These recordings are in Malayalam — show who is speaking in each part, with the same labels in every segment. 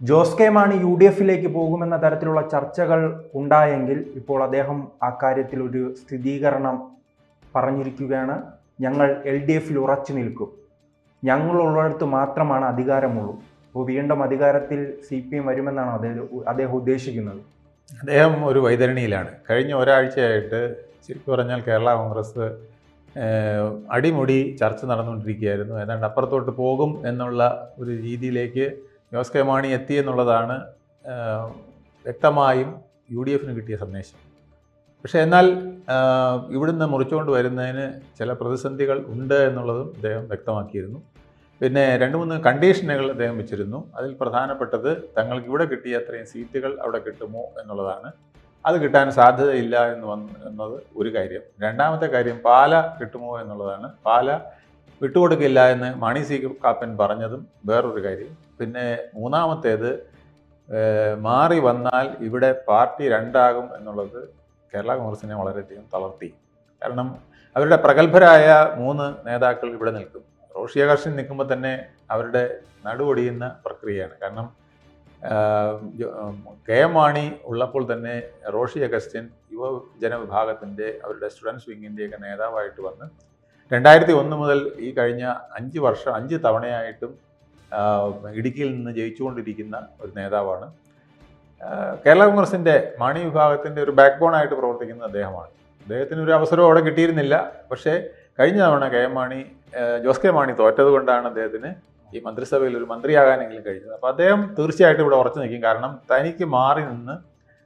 Speaker 1: Jose K Mani U D എഫിലേക്ക് പോകുമെന്ന തരത്തിലുള്ള ചർച്ചകൾ ഉണ്ടായെങ്കിൽ ഇപ്പോൾ അദ്ദേഹം ആ കാര്യത്തിൽ ഒരു സ്ഥിരീകരണം പറഞ്ഞിരിക്കുകയാണ്. ഞങ്ങൾ എൽ ഡി എഫിൽ ഉറച്ചു നിൽക്കും. ഞങ്ങളുള്ളിടത്ത് മാത്രമാണ് അധികാരമുള്ളൂ. അപ്പോൾ വീണ്ടും അധികാരത്തിൽ സി പി എം വരുമെന്നാണ് അദ്ദേഹം അദ്ദേഹം ഉദ്ദേശിക്കുന്നത്.
Speaker 2: അദ്ദേഹം ഒരു വൈതരണിയിലാണ്. കഴിഞ്ഞ ഒരാഴ്ചയായിട്ട് ശരിക്കും പറഞ്ഞാൽ കേരള കോൺഗ്രസ് അടിമുടി ചർച്ച നടന്നുകൊണ്ടിരിക്കുകയായിരുന്നു. ഏതാണ്ട് അപ്പുറത്തോട്ട് പോകും എന്നുള്ള ഒരു രീതിയിലേക്ക് ജോസ് കെ മാണി എത്തി എന്നുള്ളതാണ് വ്യക്തമായും യു ഡി എഫിന് കിട്ടിയ സന്ദേശം. പക്ഷേ എന്നാൽ ഇവിടുന്ന് മുറിച്ചുകൊണ്ട് വരുന്നതിന് ചില പ്രതിസന്ധികൾ ഉണ്ട് എന്നുള്ളതും അദ്ദേഹം വ്യക്തമാക്കിയിരുന്നു. പിന്നെ രണ്ട് മൂന്ന് കണ്ടീഷനുകൾ അദ്ദേഹം വെച്ചിരുന്നു. അതിൽ പ്രധാനപ്പെട്ടത് തങ്ങൾക്ക് ഇവിടെ കിട്ടിയ അത്രയും സീറ്റുകൾ അവിടെ കിട്ടുമോ എന്നുള്ളതാണ്. അത് കിട്ടാൻ സാധ്യതയില്ല എന്ന് വന്ന് എന്നത് ഒരു കാര്യം. രണ്ടാമത്തെ കാര്യം പാല കിട്ടുമോ എന്നുള്ളതാണ്. പാല വിട്ടുകൊടുക്കില്ല എന്ന് മണി സി കാപ്പൻ പറഞ്ഞതും വേറൊരു കാര്യം. പിന്നെ മൂന്നാമത്തേത് മാറി വന്നാൽ ഇവിടെ പാർട്ടി രണ്ടാകും എന്നുള്ളത് കേരള കോൺഗ്രസിനെ വളരെയധികം തളർത്തി. കാരണം അവരുടെ പ്രഗത്ഭരായ മൂന്ന് നേതാക്കൾ ഇവിടെ നിൽക്കും. റോഷി അഗർഷൻ നിൽക്കുമ്പോൾ തന്നെ അവരുടെ നടുവൊടിയുന്ന പ്രക്രിയയാണ്. കാരണം കെ എം മാണി ഉള്ളപ്പോൾ തന്നെ റോഷി അഗസ്റ്റിൻ യുവജനവിഭാഗത്തിന്റെ അവരുടെ സ്റ്റുഡൻസ് വിങ്ങിന്റെയൊക്കെ നേതാവായിട്ട് വന്ന് രണ്ടായിരത്തി ഒന്ന് മുതൽ ഈ കഴിഞ്ഞ അഞ്ച് വർഷം അഞ്ച് തവണയായിട്ടും ഇടുക്കിയിൽ നിന്ന് ജയിച്ചുകൊണ്ടിരിക്കുന്ന ഒരു നേതാവാണ്. കേരള കോൺഗ്രസിന്റെ മാണി വിഭാഗത്തിന്റെ ഒരു ബാക്ക് ബോൺ ആയിട്ട് പ്രവർത്തിക്കുന്ന അദ്ദേഹമാണ്. അദ്ദേഹത്തിന് ഒരു അവസരം അവിടെ കിട്ടിയിരുന്നില്ല. പക്ഷേ കഴിഞ്ഞ തവണ K M Mani Jose K Mani തോറ്റത് കൊണ്ടാണ് അദ്ദേഹത്തിന് ഈ മന്ത്രിസഭയിൽ ഒരു മന്ത്രിയാകാനെങ്കിലും കഴിഞ്ഞത്. അപ്പോൾ അദ്ദേഹം തീർച്ചയായിട്ടും ഇവിടെ ഉറച്ചു നിൽക്കും. കാരണം തനിക്ക് മാറി നിന്ന്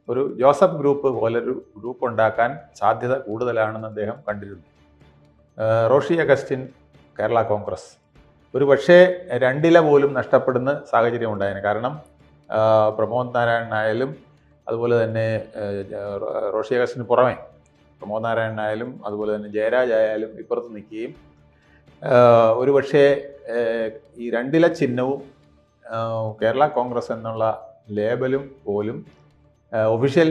Speaker 2: ഒരു ജോസഫ് ഗ്രൂപ്പ് പോലൊരു ഗ്രൂപ്പ് ഉണ്ടാക്കാൻ സാധ്യത കൂടുതലാണെന്ന് അദ്ദേഹം കണ്ടിരുന്നു. റോഷി അഗസ്റ്റിൻ കേരള കോൺഗ്രസ്. ഒരു പക്ഷേ രണ്ടില പോലും നഷ്ടപ്പെടുന്ന സാഹചര്യം ഉണ്ടായേനെ. കാരണം പ്രമോദ് പ്രമോദ് നാരായണനായാലും അതുപോലെ തന്നെ റോഷി അഗസ്റ്റിന് പുറമെ പ്രമോദ് നാരായണനായാലും അതുപോലെ തന്നെ ജയരാജ് ആയാലും ഇപ്പുറത്ത് നിൽക്കുകയും ഒരു പക്ഷേ ഈ രണ്ടില ചിഹ്നവും കേരള കോൺഗ്രസ് എന്നുള്ള ലേബലും പോലും ഒഫീഷ്യൽ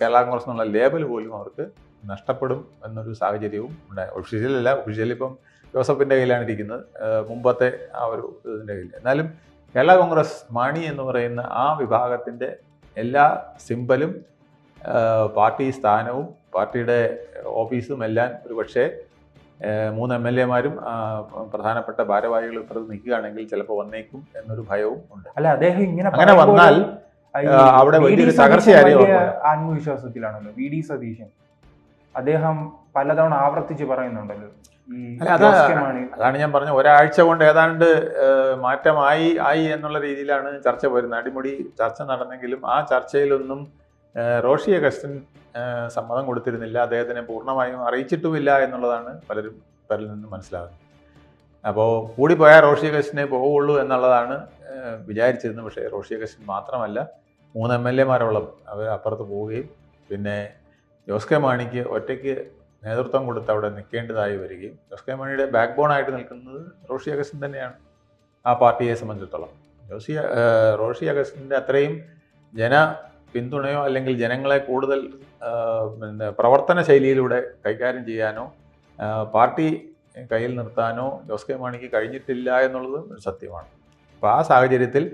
Speaker 2: കേരള കോൺഗ്രസ് എന്നുള്ള ലേബൽ പോലും അവർക്ക് നഷ്ടപ്പെടും എന്നൊരു സാഹചര്യവും ഉണ്ടായി. ഒഫീഷ്യലല്ല ഒഫീഷ്യൽ ഇപ്പം ജോസഫിന്റെ കയ്യിലാണ് ഇരിക്കുന്നത്. മുമ്പത്തെ ആ ഒരു ഇതിന്റെ കയ്യിൽ. എന്നാലും കേരള കോൺഗ്രസ് മാണി എന്ന് പറയുന്ന ആ വിഭാഗത്തിന്റെ എല്ലാ സിമ്പലും പാർട്ടി സ്ഥാനവും പാർട്ടിയുടെ ഓഫീസും എല്ലാം ഒരു പക്ഷേ മൂന്ന് എം എൽ എമാരും പ്രധാനപ്പെട്ട ഭാരവാഹികൾ ഇപ്പുറത്ത് നിൽക്കുകയാണെങ്കിൽ ചിലപ്പോൾ വന്നേക്കും എന്നൊരു ഭയവും ഉണ്ട്.
Speaker 1: അല്ല അദ്ദേഹം ഇങ്ങനെ
Speaker 2: അങ്ങനെ വന്നാൽ അവിടെ വലിയൊരു തകർച്ചയായി.
Speaker 1: ആത്മവിശ്വാസത്തിലാണല്ലോ. V D Satheesan. അദ്ദേഹം പലതവണ ആവർത്തിച്ച് പറയുന്നുണ്ടല്ലോ.
Speaker 2: അതാണ് ഞാൻ പറഞ്ഞ ഒരാഴ്ച കൊണ്ട് ഏതാണ്ട് മാറ്റമായി ആയി എന്നുള്ള രീതിയിലാണ് ചർച്ച പോരുന്നത്. അടിമുടി ചർച്ച നടന്നെങ്കിലും ആ ചർച്ചയിലൊന്നും റോഷി അഗസ്റ്റിൻ സമ്മതം കൊടുത്തിരുന്നില്ല. അദ്ദേഹത്തിനെ പൂർണമായും അറിയിച്ചിട്ടുമില്ല എന്നുള്ളതാണ് പലരും പലരിൽ നിന്നും മനസ്സിലാകുന്നത്. അപ്പോൾ കൂടിപ്പോയാൽ റോഷി അഗസ്റ്റിനെ പോവുള്ളൂ എന്നുള്ളതാണ് വിചാരിച്ചിരുന്നത്. പക്ഷേ റോഷി അഗസ്റ്റിൻ മാത്രമല്ല മൂന്ന് എം എൽ എമാരോളം അവർ അപ്പുറത്ത് പോവുകയും പിന്നെ ജോസ് കെ മാണിക്ക് ഒറ്റയ്ക്ക് നേതൃത്വം കൊടുത്ത് അവിടെ നിൽക്കേണ്ടതായി വരികയും ജോസ് കെ മാണിയുടെ ബാക്ക് ബോൺ ആയിട്ട് നിൽക്കുന്നത് റോഷി അഗസ്റ്റിൻ തന്നെയാണ്. ആ പാർട്ടിയെ സംബന്ധിച്ചിടത്തോളം. ജോസി റോഷി അഗസ്റ്റിന്റെ അത്രയും ജന പിന്തുണയോ അല്ലെങ്കിൽ ജനങ്ങളെ കൂടുതൽ പിന്നെ പ്രവർത്തന ശൈലിയിലൂടെ കൈകാര്യം ചെയ്യാനോ പാർട്ടി കയ്യിൽ നിർത്താനോ ജോസ് കെ മാണിക്ക് കഴിഞ്ഞിട്ടില്ല എന്നുള്ളത് സത്യമാണ്. അപ്പോൾ ആ സാഹചര്യത്തിൽ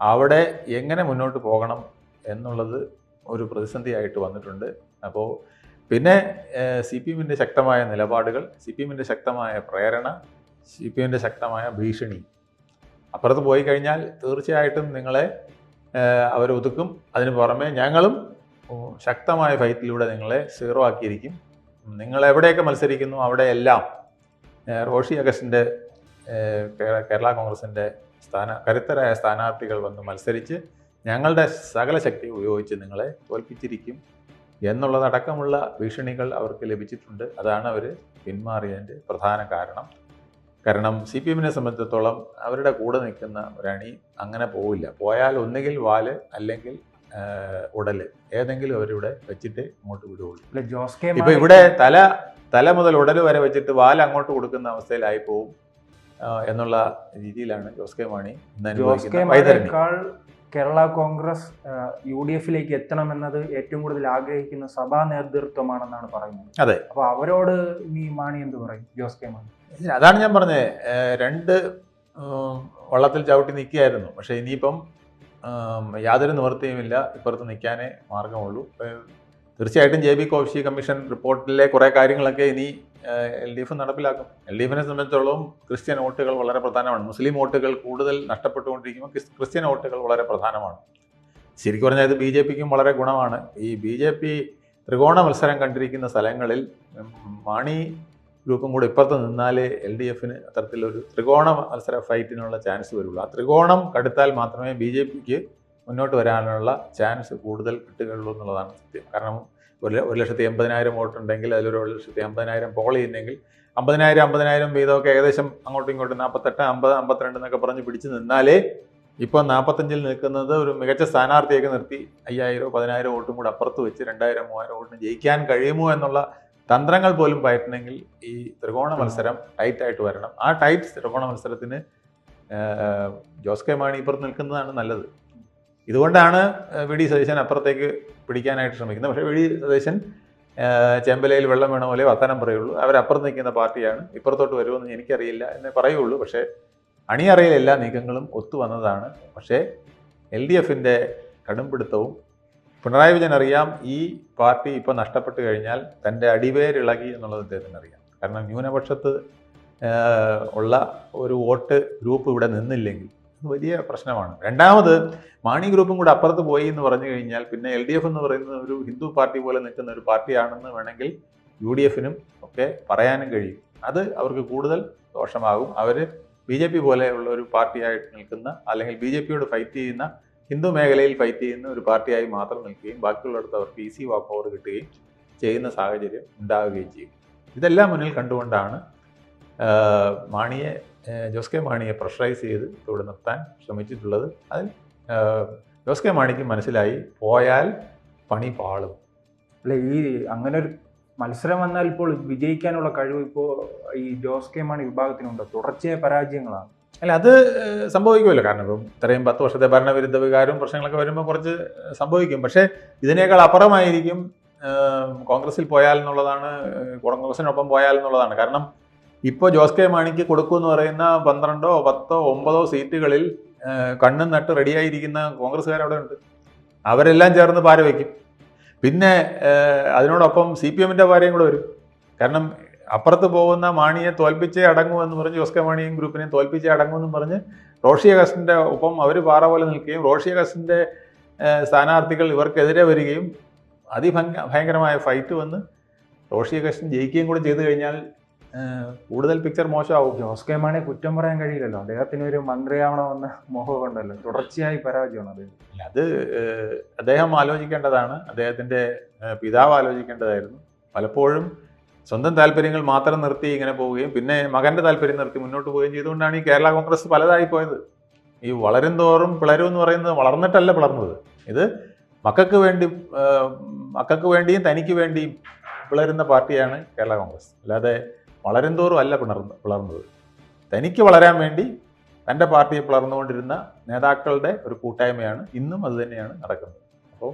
Speaker 2: അവിടെ എങ്ങനെ മുന്നോട്ട് പോകണം എന്നുള്ളത് ഒരു പ്രതിസന്ധിയായിട്ട് വന്നിട്ടുണ്ട്. അപ്പോൾ പിന്നെ സി പി എമ്മിന്റെ ശക്തമായ നിലപാടുകൾ സി പി എമ്മിന്റെ ശക്തമായ പ്രേരണ സി പി എമ്മിന്റെ ശക്തമായ ഭീഷണി. അപ്പുറത്ത് പോയി കഴിഞ്ഞാൽ തീർച്ചയായിട്ടും നിങ്ങളെ അവരൊതുക്കും. അതിന് പുറമെ ഞങ്ങളും ശക്തമായ ഫൈറ്റിലൂടെ നിങ്ങളെ സീറോ ആക്കിയിരിക്കും. നിങ്ങൾ എവിടെയൊക്കെ മത്സരിക്കുന്നു അവിടെയെല്ലാം റോഷി അഗസ്റ്റിന്റെ കേരള കോൺഗ്രസിന്റെ സ്ഥാന കരുത്തരായ സ്ഥാനാർത്ഥികൾ വന്ന് മത്സരിച്ച് ഞങ്ങളുടെ സകല ശക്തി ഉപയോഗിച്ച് നിങ്ങളെ തോൽപ്പിച്ചിരിക്കും എന്നുള്ളതടക്കമുള്ള ഭീഷണികൾ അവർക്ക് ലഭിച്ചിട്ടുണ്ട്. അതാണ് അവർ പിന്മാറിയതിന്റെ പ്രധാന കാരണം. കാരണം സി പി എമ്മിനെ സംബന്ധിച്ചിടത്തോളം അവരുടെ കൂടെ നിൽക്കുന്ന ഒരണി അങ്ങനെ പോവില്ല. പോയാൽ ഒന്നുകിൽ വാൽ അല്ലെങ്കിൽ ഉടൽ ഏതെങ്കിലും അവരിവിടെ വെച്ചിട്ട് ഇങ്ങോട്ട് വിടുകയുള്ളൂ. ഇപ്പൊ ഇവിടെ തല തല മുതൽ ഉടൽ വരെ വെച്ചിട്ട് വാൽ അങ്ങോട്ട് കൊടുക്കുന്ന അവസ്ഥയിലായി പോവും എന്നുള്ള രീതിയിലാണ് ജോസ് കെ മാണി ഇന്ന്
Speaker 1: ജോസ് കേരള കോൺഗ്രസ് യു ഡി എഫിലേക്ക് എത്തണമെന്നത് ഏറ്റവും കൂടുതൽ ആഗ്രഹിക്കുന്ന സഭാ നേതൃത്വമാണെന്നാണ് പറയുന്നത്.
Speaker 2: അതെ.
Speaker 1: അപ്പൊ അവരോട് നീ മാണി എന്ത് പറയും? ജോസ് കെ മാണി.
Speaker 2: അതാണ് ഞാൻ പറഞ്ഞത് രണ്ട് വള്ളത്തിൽ ചവിട്ടി നിൽക്കുകയായിരുന്നു. പക്ഷേ ഇനിയിപ്പം യാതൊരു നിവൃത്തിയുമില്ല. ഇപ്പുറത്ത് നിൽക്കാനേ മാർഗമുള്ളൂ തീർച്ചയായിട്ടും ജെ ബി കോശി കമ്മീഷൻ റിപ്പോർട്ടിലെ കുറേ കാര്യങ്ങളൊക്കെ ഇനി എൽ ഡി എഫ് നടപ്പിലാക്കും. എൽ ഡി എഫിനെ സംബന്ധിച്ചിടത്തോളം ക്രിസ്ത്യൻ വോട്ടുകൾ വളരെ പ്രധാനമാണ്. മുസ്ലിം വോട്ടുകൾ കൂടുതൽ നഷ്ടപ്പെട്ടുകൊണ്ടിരിക്കുമ്പോൾ ക്രിസ്- ക്രിസ്ത്യൻ വോട്ടുകൾ വളരെ പ്രധാനമാണ്. ശരിക്കും പറഞ്ഞാൽ ഇത് ബി ജെ പിക്കും വളരെ ഗുണമാണ്. ഈ ബി ജെ പി ത്രികോണ മത്സരം കണ്ടിരിക്കുന്ന സ്ഥലങ്ങളിൽ മാണി ഗ്രൂപ്പും കൂടെ ഇപ്പുറത്ത് നിന്നാലേ എൽ ഡി എഫിന് അത്തരത്തിലൊരു ത്രികോണ മത്സര ഫൈറ്റിനുള്ള ചാൻസ് വരുള്ളൂ. ആ ത്രികോണം കടുത്താൽ മാത്രമേ ബി ജെ പിക്ക് മുന്നോട്ട് വരാനുള്ള ചാൻസ് കൂടുതൽ കിട്ടുകയുള്ളൂ എന്നുള്ളതാണ് സത്യം. കാരണം ഒരു ഒരു ലക്ഷത്തി എൺപതിനായിരം വോട്ടുണ്ടെങ്കിൽ അതിലൊരു ഒരു ലക്ഷത്തി അമ്പതിനായിരം പോൾ ചെയ്യുന്നെങ്കിൽ അമ്പതിനായിരം അമ്പതിനായിരം വീതമൊക്കെ ഏകദേശം അങ്ങോട്ടും ഇങ്ങോട്ടും നാൽപ്പത്തെട്ട് അമ്പത് അമ്പത്തിരണ്ട് എന്നൊക്കെ പറഞ്ഞ് പിടിച്ച് നിന്നാലേ ഇപ്പോൾ നാൽപ്പത്തഞ്ചിൽ നിൽക്കുന്നത് ഒരു മികച്ച സ്ഥാനാർത്ഥിയൊക്കെ നിർത്തി അയ്യായിരം പതിനായിരം വോട്ടും കൂടെ അപ്പുറത്ത് വെച്ച് രണ്ടായിരം മൂവായിരം വോട്ടിന് ജയിക്കാൻ കഴിയുമോ എന്നുള്ള തന്ത്രങ്ങൾ പോലും പയറ്റണമെങ്കിൽ ഈ ത്രികോണ മത്സരം ടൈറ്റായിട്ട് വരണം. ആ ടൈറ്റ് ത്രികോണ മത്സരത്തിന് ജോസ് കെ മാണി ഇപ്പുറത്ത് നിൽക്കുന്നതാണ് നല്ലത്. ഇതുകൊണ്ടാണ് വി ഡി സതീശൻ അപ്പുറത്തേക്ക് പിടിക്കാനായിട്ട് ശ്രമിക്കുന്നത്. പക്ഷേ വി ഡി സതീശൻ ചെമ്പലയിൽ വെള്ളം വീണ പോലെ വർത്തനം പറയുള്ളൂ. അവരപ്പുറത്ത് നിൽക്കുന്ന പാർട്ടിയാണ്. ഇപ്പുറത്തോട്ട് വരുമെന്ന് എനിക്കറിയില്ല എന്നേ പറയുള്ളൂ. പക്ഷേ അണിയറയിൽ എല്ലാ നീക്കങ്ങളും ഒത്തു വന്നതാണ്. പക്ഷേ എൽ ഡി എഫിന്റെ കടുംപിടുത്തവും പിണറായി വിജയൻ അറിയാം ഈ പാർട്ടി ഇപ്പോൾ നഷ്ടപ്പെട്ട് കഴിഞ്ഞാൽ തന്റെ അടിവേരിളകി എന്നുള്ളത് അദ്ദേഹത്തിന് അറിയാം. കാരണം ന്യൂനപക്ഷത്ത് ഉള്ള ഒരു വോട്ട് ഗ്രൂപ്പ് ഇവിടെ നിന്നില്ലെങ്കിൽ വലിയ പ്രശ്നമാണ്. രണ്ടാമത് മാണി ഗ്രൂപ്പും കൂടെ അപ്പുറത്ത് പോയി എന്ന് പറഞ്ഞു കഴിഞ്ഞാൽ പിന്നെ എൽ ഡി എഫ് എന്ന് പറയുന്ന ഒരു ഹിന്ദു പാർട്ടി പോലെ നിൽക്കുന്ന ഒരു പാർട്ടിയാണെന്ന് വേണമെങ്കിൽ യു ഡി എഫിനും ഒക്കെ പറയാനും കഴിയും. അത് അവർക്ക് കൂടുതൽ ദോഷമാകും. അവർ ബി ജെ പി പോലെയുള്ള ഒരു പാർട്ടിയായിട്ട് നിൽക്കുന്ന അല്ലെങ്കിൽ ബി ജെ പിയോട് ഫൈറ്റ് ചെയ്യുന്ന ഹിന്ദു മേഖലയിൽ ഫൈറ്റ് ചെയ്യുന്ന ഒരു പാർട്ടിയായി മാത്രം നിൽക്കുകയും ബാക്കിയുള്ളിടത്ത് അവർക്ക് ഈസി വാക്ക് ഓവർ കിട്ടുകയും ചെയ്യുന്ന സാഹചര്യം ഉണ്ടാവുകയും ചെയ്യും. ഇതെല്ലാം മുന്നിൽ കണ്ടുകൊണ്ടാണ് മാണിയെ ജോസ് കെ മാണിയെ പ്രഷറൈസ് ചെയ്ത് ഇവിടെ നിർത്താൻ ശ്രമിച്ചിട്ടുള്ളത്. അതിൽ ജോസ് കെ മാണിക്ക് മനസ്സിലായി പോയാൽ പണി പാളും.
Speaker 1: അല്ല ഈ അങ്ങനെ ഒരു മത്സരം വന്നാൽ ഇപ്പോൾ വിജയിക്കാനുള്ള കഴിവ് ഇപ്പോൾ ഈ ജോസ് കെ മാണി വിഭാഗത്തിനുണ്ട്? തുടർച്ചയായ പരാജയങ്ങളാണ്.
Speaker 2: അല്ല അത് സംഭവിക്കുമല്ലോ. കാരണം ഇപ്പം ഇത്രയും പത്ത് വർഷത്തെ ഭരണവിരുദ്ധ വികാരവും പ്രശ്നങ്ങളൊക്കെ വരുമ്പോൾ കുറച്ച് സംഭവിക്കും. പക്ഷേ ഇതിനേക്കാൾ അപ്പുറമായിരിക്കും കോൺഗ്രസിൽ പോയാൽ എന്നുള്ളതാണ് കോൺഗ്രസിനൊപ്പം പോയാൽ എന്നുള്ളതാണ്. കാരണം ഇപ്പോൾ ജോസ് കെ മാണിക്ക് കൊടുക്കുമെന്ന് പറയുന്ന പന്ത്രണ്ടോ പത്തോ ഒമ്പതോ സീറ്റുകളിൽ കണ്ണും നട്ട് റെഡിയായിരിക്കുന്ന കോൺഗ്രസ്സുകാർ അവിടെ ഉണ്ട് അവരെല്ലാം ചേർന്ന് പാര വയ്ക്കും പിന്നെ അതിനോടൊപ്പം സി പി എമ്മിന്റെ പാരയും കൂടെ വരും. കാരണം അപ്പുറത്ത് പോകുന്ന മാണിയെ തോൽപ്പിച്ചേ അടങ്ങുമെന്ന് പറഞ്ഞ് ജോസ് കെ മാണിയും ഗ്രൂപ്പിനെയും തോൽപ്പിച്ചേ അടങ്ങുമെന്ന് പറഞ്ഞ് റോഷി അഗസ്റ്റിന്റെ ഒപ്പം അവർ പാറ പോലെ നിൽക്കുകയും റോഷി അഗസ്റ്റിന്റെ സ്ഥാനാർത്ഥികൾ ഇവർക്കെതിരെ വരികയും അതിഭംഗ ഭയങ്കരമായ ഫൈറ്റ് വന്ന് റോഷി അഗസ്റ്റിൻ ജയിക്കുകയും കൂടെ ചെയ്തു കഴിഞ്ഞാൽ കൂടുതൽ പിക്ചർ മോശമാവും.
Speaker 1: ജോസ് കെ മാണി കുറ്റം പറയാൻ കഴിയില്ലല്ലോ. അദ്ദേഹത്തിന് ഒരു മന്ത്രിയാവണമെന്ന മോഹം ഉണ്ടല്ലോ തുടർച്ചയായി പരാജയമാണ് അത്
Speaker 2: അത് അദ്ദേഹം ആലോചിക്കേണ്ടതാണ്. അദ്ദേഹത്തിന്റെ പിതാവ് ആലോചിക്കേണ്ടതായിരുന്നു. പലപ്പോഴും സ്വന്തം താല്പര്യങ്ങൾ മാത്രം നിർത്തി ഇങ്ങനെ പോവുകയും പിന്നെ മകന്റെ താല്പര്യം നിർത്തി മുന്നോട്ട് പോവുകയും ചെയ്തുകൊണ്ടാണ് ഈ കേരള കോൺഗ്രസ് പലതായി പോയത്. ഈ വളരും തോറും പിളരും എന്ന് പറയുന്നത് വളർന്നിട്ടല്ല പിളർന്നത്. ഇത് മക്കൾക്ക് വേണ്ടി മക്കൾക്ക് വേണ്ടിയും തനിക്ക് വേണ്ടിയും പിളരുന്ന പാർട്ടിയാണ് കേരള കോൺഗ്രസ്. അല്ലാതെ വളരും തോറും അല്ല പിളർന്ന് പിളർന്നത്. തനിക്ക് വളരാൻ വേണ്ടി തന്റെ പാർട്ടിയെ പിളർന്നുകൊണ്ടിരുന്ന നേതാക്കളുടെ ഒരു കൂട്ടായ്മയാണ് ഇന്നും അത് തന്നെയാണ് നടക്കുന്നത്. അപ്പോൾ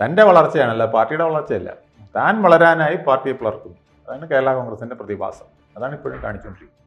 Speaker 2: തന്റെ വളർച്ചയാണല്ല പാർട്ടിയുടെ വളർച്ചയല്ല. താൻ വളരാനായി പാർട്ടിയെ പിളർക്കുന്നു. അതാണ് കേരള കോൺഗ്രസിന്റെ പ്രതിഭാസം. അതാണ് ഇപ്പോഴും കാണിച്ചുകൊണ്ടിരിക്കുന്നത്.